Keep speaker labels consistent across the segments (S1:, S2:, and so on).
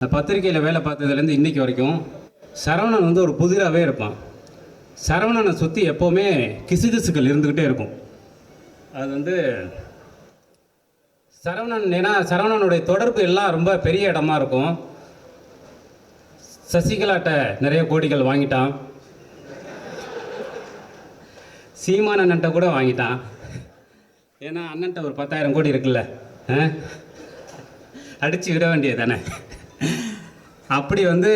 S1: இந்த பத்திரிக்கையில் வேலை பார்த்ததுலேருந்து இன்னைக்கு வரைக்கும் சரவணன் வந்து ஒரு புதிராகவே இருப்பான். சரவணனை சுற்றி எப்போவுமே கிசுகிசுக்கள் இருந்துக்கிட்டே இருக்கும். அது வந்து சரவணன் ஏன்னா சரவணனுடைய தொடர்பு எல்லாம் ரொம்ப பெரிய இடமா இருக்கும். சசிகலாட்ட நிறைய கோடிகள் வாங்கிட்டான். சீமான் அண்ணன்ட்ட கூட வாங்கிட்டான். ஏன்னா அண்ணன்ட்ட ஒரு பத்தாயிரம் கோடி இருக்குல்ல ஆ? அடிச்சு விட வேண்டியது தானே? அப்படி வந்து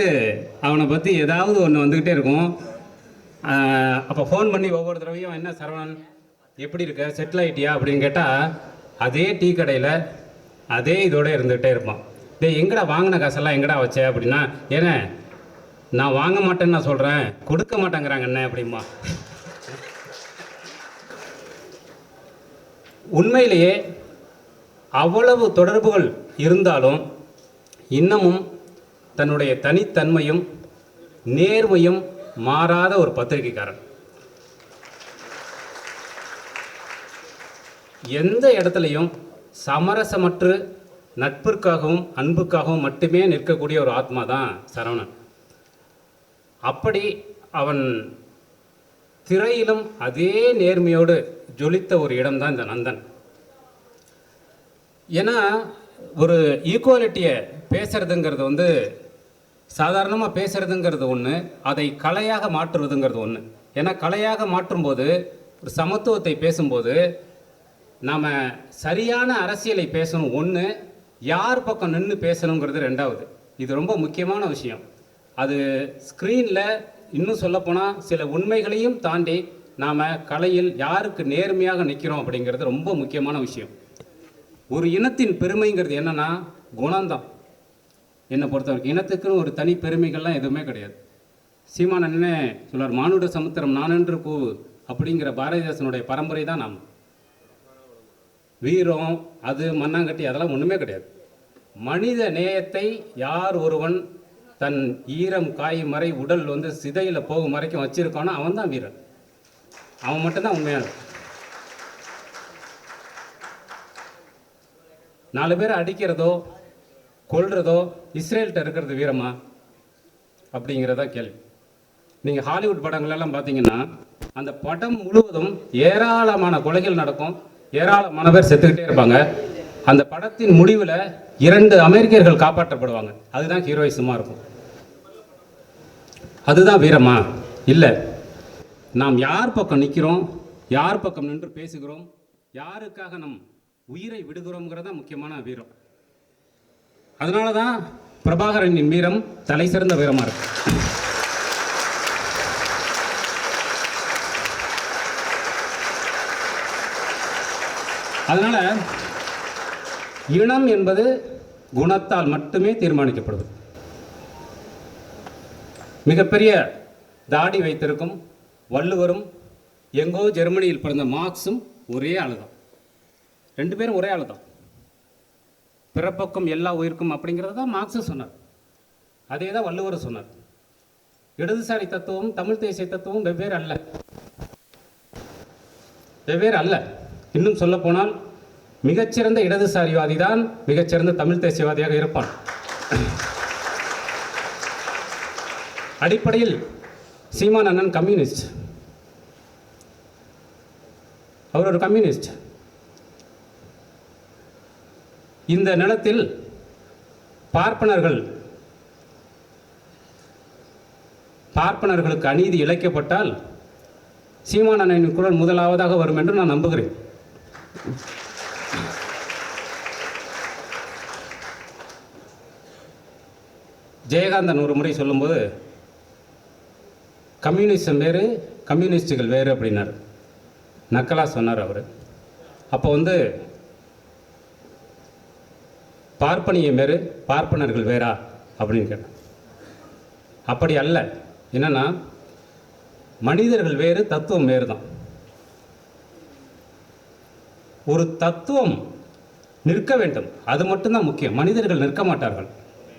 S1: அவனை பற்றி ஏதாவது ஒன்று வந்துக்கிட்டே இருக்கும். அப்போ ஃபோன் பண்ணி ஒவ்வொரு தடவையும் என்ன சரவணன் எப்படி இருக்க செட்டில் ஆகிட்டியா அப்படின்னு கேட்டால் அதே டீ கடையில் அதே இதோட இருந்துகிட்டே இருப்பான். டேய் எங்கடா வாங்கின காசெல்லாம் எங்கடா வச்ச அப்படின்னா ஏன்னா நான் வாங்க மாட்டேன்னு நான் சொல்கிறேன் கொடுக்க மாட்டேங்கிறாங்க என்ன அப்படிமா உண்மையிலேயே அவ்வளவு தொடர்புகள் இருந்தாலும் இன்னமும் தன்னுடைய தனித்தன்மையும் நேர்மையும் மாறாத ஒரு பத்திரிகைக்காரன். எந்த இடத்துலையும் சமரசமற்று நட்பிற்காகவும் அன்புக்காகவும் மட்டுமே நிற்கக்கூடிய ஒரு ஆத்மா தான் சரவணன். அப்படி அவன் திரையிலும் அதே நேர்மையோடு ஜொலித்த ஒரு இடம்தான் இந்த நந்தன். ஏன்னா ஒரு ஈக்குவாலிட்டியை பேசுறதுங்கிறது வந்து சாதாரணமாக பேசுறதுங்கிறது ஒன்று அதை கலையாக மாற்றுவதுங்கிறது ஒன்று ஏன்னா கலையாக மாற்றும்போது ஒரு சமத்துவத்தை பேசும்போது நாம் சரியான அரசியலை பேசணும் ஒன்று யார் பக்கம் நின்று பேசணுங்கிறது ரெண்டாவது. இது ரொம்ப முக்கியமான விஷயம். அது ஸ்க்ரீனில் இன்னும் சொல்லப்போனால் சில உண்மைகளையும் தாண்டி நாம் கலையில் யாருக்கு நேர்மையாக நிற்கிறோம் அப்படிங்கிறது ரொம்ப முக்கியமான விஷயம். ஒரு இனத்தின் பெருமைங்கிறது என்னன்னா குணம்தான். என்னை பொறுத்த வரைக்கும் இனத்துக்குன்னு ஒரு தனி பெருமைகள்லாம் எதுவுமே கிடையாது. சீமான் என்ன சொல்றார் மானுட சமுத்திரம் நானென்று பூவு அப்படிங்கிற பாரதிதாசனுடைய பரம்பரை தான் நாம். வீரம் அது மண்ணாங்கட்டி அதெல்லாம் ஒன்றுமே கிடையாது. மனித நேயத்தை யார் ஒருவன் தன் ஈரம் காயும் வரை உடல் வந்து சிதையில் போகும் வரைக்கும் வச்சிருக்கானோ அவன் தான் வீரன். அவன் மட்டும்தான் உண்மையான நாலு பேர் அடிக்கிறதோ கொள்றதோ இஸ்ரேல்கிட்ட இருக்கிறது வீரமா? அப்படிங்கிறதா கேள்வி. நீங்கள் ஹாலிவுட் படங்களெல்லாம் பார்த்தீங்கன்னா அந்த படம் முழுவதும் ஏராளமான கொலைகள் நடக்கும். ஏராளமான பேர் செத்துக்கிட்டே இருப்பாங்க. அந்த படத்தின் முடிவில் இரண்டு அமெரிக்கர்கள் காப்பாற்றப்படுவாங்க. அதுதான் ஹீரோயிசமாக இருக்கும். அதுதான் வீரமா? இல்லை. நாம் யார் பக்கம் நிற்கிறோம் யார் பக்கம் நின்று பேசுகிறோம்? யாருக்காக நம் உயிரை விடுகிறோங்கிறது தான் முக்கியமான வீரம். அதனால தான் பிரபாகரனின் வீரம் தலை சிறந்த வீரமாக இருக்கு. அதனால் இனம் என்பது குணத்தால் மட்டுமே தீர்மானிக்கப்படுது. மிகப்பெரிய தாடி வைத்திருக்கும் வள்ளுவரும் எங்கோ ஜெர்மனியில் பிறந்த மார்க்ஸும் ஒரே ஆளுதான். ரெண்டு பேரும் ஒரே ஆளு தான் பிறப்பக்கம் எல்லா உயிருக்கும் அப்படிங்கிறது தான் மார்க்ஸும் சொன்னார். அதே தான் வள்ளுவர் சொன்னார். இடதுசாரி தத்துவம் தமிழ் தேசிய தத்துவம் வெவ்வேறு அல்ல. வெவ்வேறு அல்ல. இன்னும் சொல்ல போனால் மிகச்சிறந்த இடதுசாரிவாதி தான் மிகச்சிறந்த தமிழ் தேசியவாதியாக இருப்பான். அடிப்படையில் சீமான் அண்ணன் கம்யூனிஸ்ட். அவர் ஒரு கம்யூனிஸ்ட். இந்த நிலத்தில் பார்ப்பனர்கள் பார்ப்பனர்களுக்கு அநீதி இழைக்கப்பட்டால் சீமான் குரல் முதலாவதாக வரும் என்று நான் நம்புகிறேன். ஜெயகாந்தன் ஒரு முறை சொல்லும்போது கம்யூனிசம் வேறு கம்யூனிஸ்டுகள் வேறு அப்படின்னார். நக்கலாக சொன்னார் அவர். அப்போ வந்து பார்ப்பனியம் வேறு பார்ப்பனர்கள் வேறா அப்படின்னு கேட்டேன். அப்படி அல்ல. என்னென்னா மனிதர்கள் வேறு தத்துவம் வேறு தான். ஒரு தத்துவம் நிற்க வேண்டும். அது மட்டும்தான் முக்கியம். மனிதர்கள் நிற்க மாட்டார்கள்.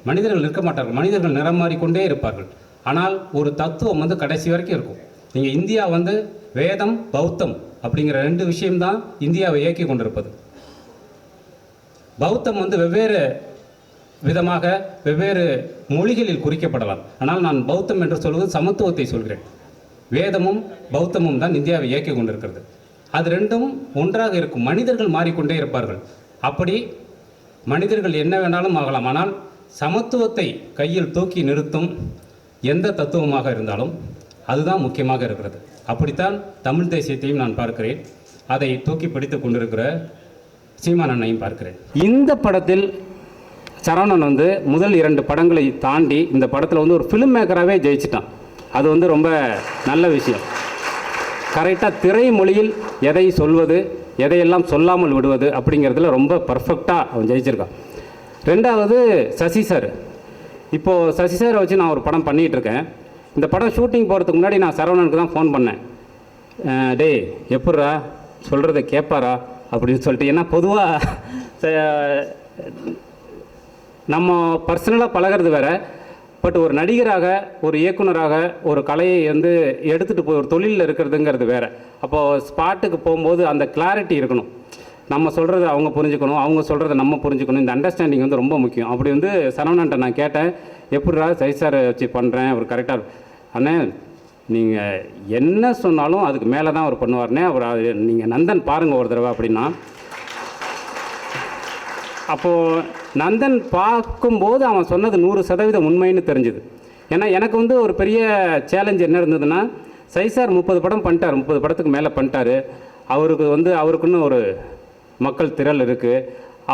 S1: மனிதர்கள் நிற்க மாட்டார்கள். மனிதர்கள் நிறம் மாறிக்கொண்டே இருப்பார்கள். ஆனால் ஒரு தத்துவம் வந்து கடைசி வரைக்கும் இருக்கும். நீங்கள் இந்தியா வந்து வேதம் பௌத்தம் அப்படிங்கிற ரெண்டு விஷயம்தான் இந்தியாவை இயக்கி கொண்டிருப்பது. பௌத்தம் வந்து வெவ்வேறு விதமாக வெவ்வேறு மொழிகளில் குறிக்கப்படலாம். ஆனால் நான் பௌத்தம் என்று சொல்வது சமத்துவத்தை சொல்கிறேன். வேதமும் பௌத்தமும் தான் இந்தியாவை இயக்கி கொண்டிருக்கிறது. அது ரெண்டும் ஒன்றாக இருக்கும். மனிதர்கள் மாறிக்கொண்டே இருப்பார்கள். அப்படி மனிதர்கள் என்ன வேணாலும் ஆகலாம். ஆனால் சமத்துவத்தை கையில் தூக்கி நிறுத்தும் எந்த தத்துவமாக இருந்தாலும் அதுதான் முக்கியமாக இருக்கிறது. அப்படித்தான் தமிழ் தேசியத்தையும் நான் பார்க்கிறேன். அதை தூக்கி பிடித்து கொண்டிருக்கிற சீமானனையும் பார்க்கிறேன். இந்த படத்தில் சரவணன் வந்து முதல் இரண்டு படங்களை தாண்டி இந்த படத்தில் வந்து ஒரு ஃபிலிம் மேக்கராகவே ஜெயிச்சிட்டான். அது வந்து ரொம்ப நல்ல விஷயம். கரெக்டாக திரைமொழியில் எதை சொல்வது எதையெல்லாம் சொல்லாமல் விடுவது அப்படிங்கிறதுல ரொம்ப பர்ஃபெக்டாக அவன் ஜெயிச்சிருக்கான். ரெண்டாவது சசி சார். இப்போது சசி சாரை வச்சு நான் ஒரு படம் பண்ணிகிட்ருக்கேன் இந்த படம் ஷூட்டிங் போகிறதுக்கு முன்னாடி நான் சரவணனுக்கு தான் ஃபோன் பண்ணேன். டேய் எப்பட்றா? சொல்கிறத கேட்பாரா அப்படின்னு சொல்லிட்டு. ஏன்னா பொதுவாக நம்ம பர்சனலாக பழகிறது வேற. பட் ஒரு நடிகராக ஒரு இயக்குனராக ஒரு கலையை வந்து எடுத்துகிட்டு போய் ஒரு தொழிலில் இருக்கிறதுங்கிறது வேற. அப்போது ஸ்பாட்டுக்கு போகும்போது அந்த கிளாரிட்டி இருக்கணும். நம்ம சொல்கிறத அவங்க புரிஞ்சுக்கணும் அவங்க சொல்கிறத நம்ம புரிஞ்சுக்கணும். இந்த அண்டர்ஸ்டாண்டிங் வந்து ரொம்ப முக்கியம். அப்படி வந்து சரவணன்ட்ட நான் கேட்டேன் எப்படிடா சைசாரை வச்சு பண்ணுறேன் அவர் கரெக்டாக அண்ணே நீங்கள் என்ன சொன்னாலும் அதுக்கு மேலே தான் அவர் பண்ணுவார்னே அவர் நீங்கள் நந்தன் பாருங்கள் ஒரு தடவை அப்படின்னா. அப்போது நந்தன் பார்க்கும்போது அவன் சொன்னது நூறு சதவீதம் உண்மைன்னு தெரிஞ்சுது. ஏன்னா எனக்கு வந்து ஒரு பெரிய சேலஞ்ச் என்ன இருந்ததுன்னா சைசார் முப்பது படம் பண்ணிட்டார் முப்பது படத்துக்கு மேலே பண்ணிட்டாரு. அவருக்கு வந்து அவருக்குன்னு ஒரு மக்கள் திரள் இருக்குது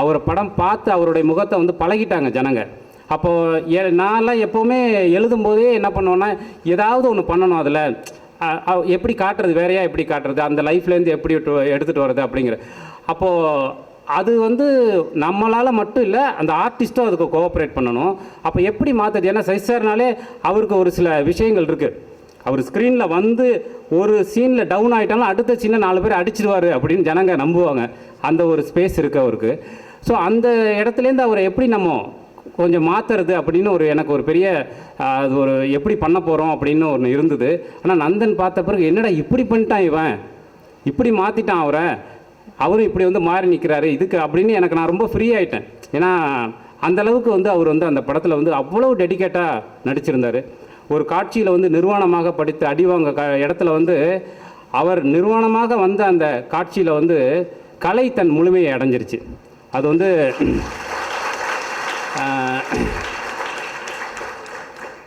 S1: அவர் படம் பார்த்து அவருடைய முகத்தை வந்து பழகிட்டாங்க ஜனங்கள் அப்போது எ நான்லாம் எப்போவுமே எழுதும்போதே என்ன பண்ணுவேன்னா ஏதாவது ஒன்று பண்ணணும் அதில். எப்படி காட்டுறது வேறையா எப்படி காட்டுறது அந்த லைஃப்லேருந்து எப்படி எடுத்துகிட்டு வர்றது அப்படிங்கிற. அப்போது அது வந்து நம்மளால் மட்டும் இல்லை அந்த ஆர்டிஸ்ட்டும் அதுக்கு கோஆப்ரேட் பண்ணணும். அப்போ எப்படி மாற்றுறது ஏன்னா சைசார்னாலே அவருக்கு ஒரு சில விஷயங்கள் இருக்குது அவர் ஸ்க்ரீனில் வந்து ஒரு சீனில் டவுன் ஆகிட்டாலும் அடுத்த சீனில் நாலு பேர் அடிச்சிடுவார் அப்படின்னு ஜனங்க நம்புவாங்க. அந்த ஒரு ஸ்பேஸ் இருக்குது அவருக்கு. ஸோ அந்த இடத்துலேருந்து அவரை எப்படி நம்ம கொஞ்சம் மாற்றுறது அப்படின்னு ஒரு எனக்கு ஒரு பெரிய அது ஒரு எப்படி பண்ண போகிறோம் அப்படின்னு ஒன்று இருந்தது. ஆனால் நந்தன் பார்த்த பிறகு என்னடா இப்படி பண்ணிட்டான் இவன்? இப்படி மாற்றிட்டான் அவரை? அவரும் இப்படி வந்து மாறி நிற்கிறாரு இதுக்கு அப்படின்னு எனக்கு நான் ரொம்ப ஃப்ரீ ஆயிட்டேன். ஏன்னா அந்தளவுக்கு வந்து அவர் வந்து அந்த படத்தில் வந்து அவ்வளோ டெடிகேட்டாக நடிச்சிருந்தார். ஒரு காட்சியில் வந்து நிர்வாணமாக படித்து அடிவாங்க க இடத்துல வந்து அவர் நிர்வாணமாக வந்த அந்த காட்சியில் வந்து கலை தன் முழுமையை அடைஞ்சிருச்சு. அது வந்து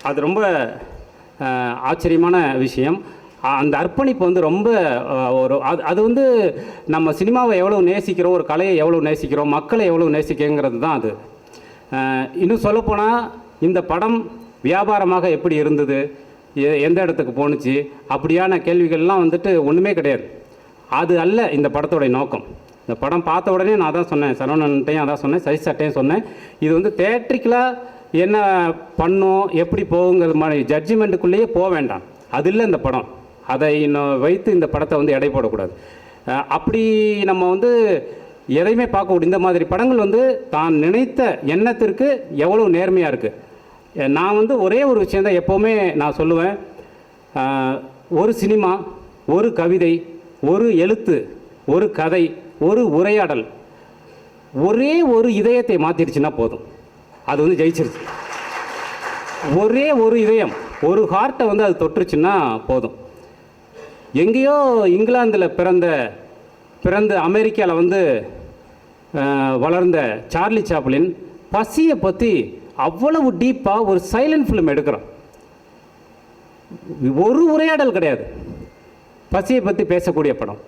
S1: அது ரொம்ப ஆச்சரியமான விஷயம். அந்த அர்ப்பணிப்பு வந்து ரொம்ப ஒரு அது அது வந்து நம்ம சினிமாவை எவ்வளோ நேசிக்கிறோம் ஒரு கலையை எவ்வளோ நேசிக்கிறோம் மக்களை எவ்வளோ நேசிக்கிறோங்கிறது தான் அது. இன்னும் சொல்லப்போனால் இந்த படம் வியாபாரமாக எப்படி இருந்தது எந்த இடத்துக்கு போணுச்சு அப்படியான கேள்விகள்லாம் வந்துட்டு ஒன்றுமே கிடையாது. அது அல்ல இந்த படத்தோடைய நோக்கம். இந்த படம் பார்த்த உடனே நான் தான் சொன்னேன் சரவணன்ட்டையும் அதான் சொன்னேன் சரி சட்டையும் சொன்னேன். இது வந்து தேட்ரிக்கலாக என்ன பண்ணும் எப்படி போகுங்கிறது மாதிரி ஜட்ஜ்மெண்ட்டுக்குள்ளேயே போக வேண்டாம். அது இல்லை இந்த படம். அதை இன்னும் வைத்து இந்த படத்தை வந்து எடை போடக்கூடாது. அப்படி நம்ம வந்து எதையுமே பார்க்க இந்த மாதிரி படங்கள் வந்து தான் நினைத்த எண்ணத்திற்கு எவ்வளோ நேர்மையாக இருக்குது நான் வந்து ஒரே ஒரு விஷயம் எப்போவுமே நான் சொல்லுவேன். ஒரு சினிமா ஒரு கவிதை ஒரு எழுத்து ஒரு கதை ஒரு உரையாடல் ஒரே ஒரு இதயத்தை மாற்றிடுச்சுன்னா போதும். அது வந்து ஜெயிச்சிருச்சு. ஒரே ஒரு இதயம் ஒரு ஹார்ட்டை வந்து அது தொற்றுச்சுன்னா போதும். எங்கேயோ இங்கிலாந்தில் பிறந்த பிறந்த அமெரிக்காவில் வந்து வளர்ந்த சார்லி சாப்ளின் பசியை பற்றி அவ்வளவு டீப்பாக ஒரு சைலண்ட் ஃபிலிம் எடுக்கிறோம் ஒரு உரையாடல் கிடையாது. பசியை பற்றி பேசக்கூடிய படம்.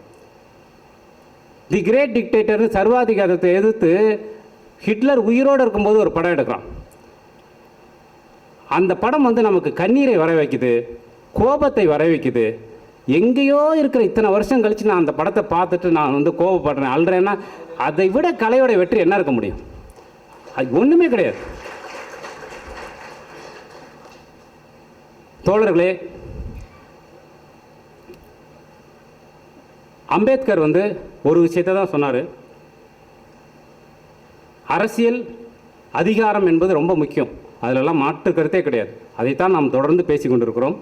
S1: தி கிரேட் டிக்டேட்டர்னு சர்வாதிகாரத்தை எதிர்த்து ஹிட்லர் உயிரோடு இருக்கும்போது ஒரு படம் எடுக்கிறான். அந்த படம் வந்து நமக்கு கண்ணீரை வர வைக்குது கோபத்தை வர வைக்குது. எங்கேயோ இருக்கிற இத்தனை வருஷம் கழித்து நான் அந்த படத்தை பார்த்துட்டு நான் வந்து கோபப்படுறேன் அழுறேன்னா அதை விட கலையோட வெற்றி என்ன இருக்க முடியும்? அது ஒன்றுமே கிடையாது. தோழர்களே அம்பேத்கர் வந்து ஒரு விஷயத்தை தான் சொன்னார். அரசியல் அதிகாரம் என்பது ரொம்ப முக்கியம். அதிலெல்லாம் மாற்று கருத்தே கிடையாது. அதைத்தான் நாம் தொடர்ந்து பேசி கொண்டிருக்கிறோம்.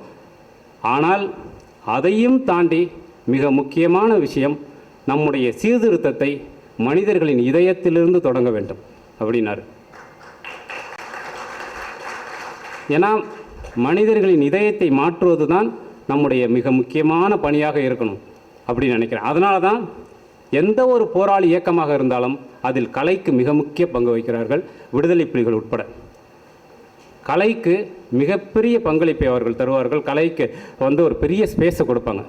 S1: ஆனால் அதையும் தாண்டி மிக முக்கியமான விஷயம் நம்முடைய சீர்திருத்தத்தை மனிதர்களின் இதயத்திலிருந்து தொடங்க வேண்டும் அப்படின்னாரு. ஏன்னா மனிதர்களின் இதயத்தை மாற்றுவது தான் நம்முடைய மிக முக்கியமான பணியாக இருக்கணும் அப்படின்னு நினைக்கிறேன். அதனால தான் எந்த ஒரு போராளி இயக்கமாக இருந்தாலும் அதில் கலைக்கு மிக முக்கிய பங்கு வகிக்கிறார்கள் விடுதலை புலிகள் உட்பட. கலைக்கு மிகப்பெரிய பங்களிப்பை அவர்கள் தருவார்கள். கலைக்கு வந்து ஒரு பெரிய ஸ்பேஸை கொடுப்பாங்க.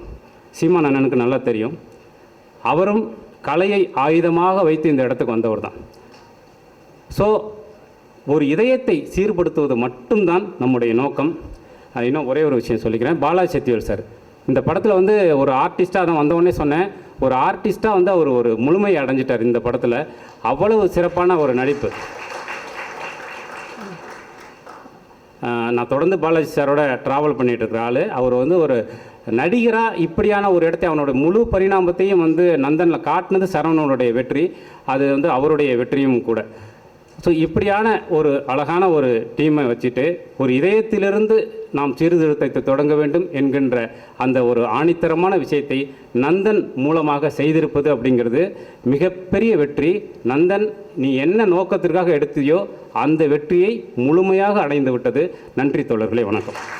S1: சீமான் அண்ணனுக்கு நல்லா தெரியும். அவரும் கலையை ஆயுதமாக வைத்து இந்த இடத்துக்கு வந்தவர் தான். ஸோ ஒரு இதயத்தை சீர்படுத்துவது மட்டும்தான் நம்முடைய நோக்கம். இன்னும் ஒரே ஒரு விஷயம் சொல்லிக்கிறேன். பாலாஜி சத்யவேல் சார் இந்த படத்தில் வந்து ஒரு ஆர்டிஸ்ட்டாக தான் வந்தவொடனே சொன்னேன். ஒரு ஆர்டிஸ்ட்டாக வந்து அவர் ஒரு முழுமை அடைஞ்சிட்டார் இந்த படத்தில். அவ்வளவு சிறப்பான ஒரு நடிப்பு. நான் தொடர்ந்து பாலாஜி சாரோட ட்ராவல் பண்ணிகிட்டு இருக்கிற ஆள். அவர் வந்து ஒரு நடிகராக இப்படியான ஒரு இடத்தை அவனோட முழு பரிணாமத்தையும் வந்து நந்தனில் காட்டினது சரவணனுடைய வெற்றி. அது வந்து அவருடைய வெற்றியும் கூட. ஸோ இப்படியான ஒரு அழகான ஒரு டீமை வச்சுட்டு ஒரு இதயத்திலிருந்து நாம் சீர்திருத்தத்தை தொடங்க வேண்டும் என்கின்ற அந்த ஒரு ஆணித்தரமான விஷயத்தை நந்தன் மூலமாக செய்திருப்பது அப்படிங்கிறது மிகப்பெரிய வெற்றி. நந்தன் நீ என்ன நோக்கத்திற்காக எடுத்தியோ அந்த வெற்றியை முழுமையாக அடைந்து விட்டது. நன்றி தோழர்களே வணக்கம்.